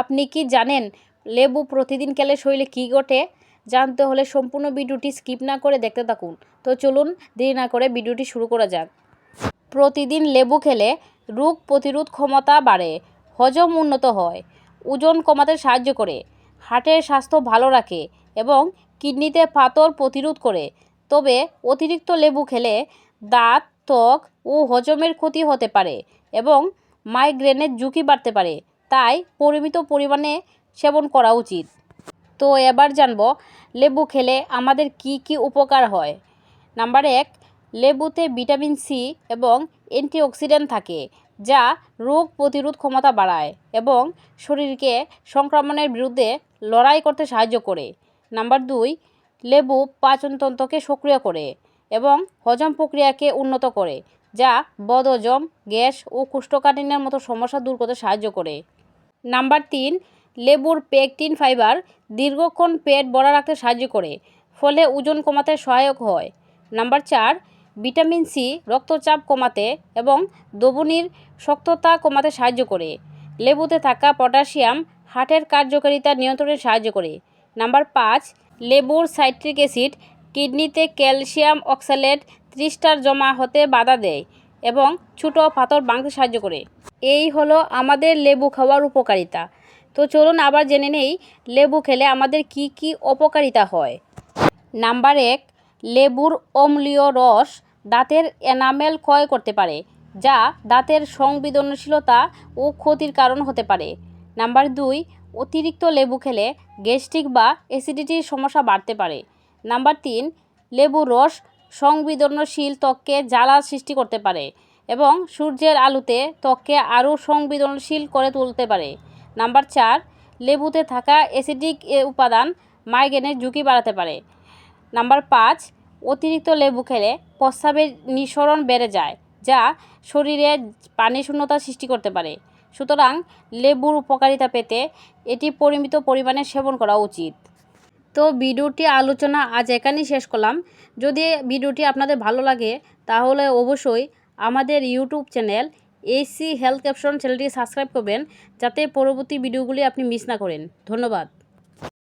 আপনি কি জানেন লেবু প্রতিদিন খেলে শরীরে কী ঘটে? জানতে হলে সম্পূর্ণ ভিডিওটি স্কিপ না করে দেখতে থাকুন। তো চলুন দেরি না করে ভিডিওটি শুরু করা যাক। প্রতিদিন লেবু খেলে রোগ প্রতিরোধ ক্ষমতা বাড়ে, হজম উন্নত হয়, ওজন কমাতে সাহায্য করে, হার্টের স্বাস্থ্য ভালো রাখে এবং কিডনিতে পাথর প্রতিরোধ করে। তবে অতিরিক্ত লেবু খেলে দাঁত, ত্বক ও হজমের ক্ষতি হতে পারে এবং মাইগ্রেনের ঝুঁকি বাড়তে পারে। তাই পরিমিত পরিমাণে সেবন করা উচিত। তো এবার জানব, লেবু খেলে আমাদের কি কি উপকার হয়? নাম্বার এক, লেবুতে ভিটামিন সি এবং অ্যান্টিঅক্সিডেন্ট থাকে, যা রোগ প্রতিরোধ ক্ষমতা বাড়ায় এবং শরীরকে সংক্রমণের বিরুদ্ধে লড়াই করতে সাহায্য করে। নাম্বার দুই, লেবু পাচনতন্ত্রকে সক্রিয় করে এবং হজম প্রক্রিয়াকে উন্নত করে, যা বদহজম, গ্যাস ও কোষ্ঠকাঠিন্যের মতো সমস্যা দূর করতে সাহায্য করে। নাম্বার তিন, লেবুর পেকটিন ফাইবার দীর্ঘক্ষণ পেট ভরা রাখতে সাহায্য করে, ফলে ওজন কমাতে সহায়ক হয়। নাম্বার চার, ভিটামিন সি রক্তচাপ কমাতে এবং দবনির শক্ততা কমাতে সাহায্য করে। লেবুতে থাকা পটাশিয়াম হার্টের কার্যকারিতা নিয়ন্ত্রণে সাহায্য করে। নাম্বার পাঁচ, লেবুর সাইট্রিক অ্যাসিড কিডনিতে ক্যালসিয়াম অক্সালেট ত্রিস্টার জমা হতে বাধা দেয়। এবং ছোটো পাথর ভাঙতে সাহায্য করে। এই হলো আমাদের লেবু খাওয়ার উপকারিতা। তো চলুন আবার জেনে নেই, লেবু খেলে আমাদের কি কি অপকারিতা হয়। নাম্বার এক, লেবুর অম্লীয় রস দাঁতের এনামেল ক্ষয় করতে পারে, যা দাঁতের সংবেদনশীলতা ও ক্ষতির কারণ হতে পারে। নাম্বার দুই, অতিরিক্ত লেবু খেলে গ্যাস্ট্রিক বা অ্যাসিডিটির সমস্যা বাড়তে পারে। নাম্বার তিন, লেবুর রস সংবেদনশীল ত্বককে জ্বালা সৃষ্টি করতে পারে এবং সূর্যের আলোতে ত্বককে আরও সংবেদনশীল করে তুলতে পারে। নাম্বার চার, লেবুতে থাকা অ্যাসিডিক উপাদান মাইগ্রেনের ঝুঁকি বাড়াতে পারে। নাম্বার পাঁচ, অতিরিক্ত লেবু খেলে প্রস্রাবের নিঃসরণ বেড়ে যায়, যা শরীরে পানি শূন্যতা সৃষ্টি করতে পারে। সুতরাং লেবুর উপকারিতা পেতে এটি পরিমিত পরিমাণে সেবন করা উচিত। তো ভিডিওটি আলোচনা আজ এখানেই শেষ করলাম। যদি ভিডিওটি আপনাদের ভালো লাগে, তাহলে অবশ্যই আমাদের YouTube channel AC health caption চ্যানেলটি সাবস্ক্রাইব করবেন, যাতে পরবর্তী ভিডিওগুলি আপনি মিস না করেন। ধন্যবাদ।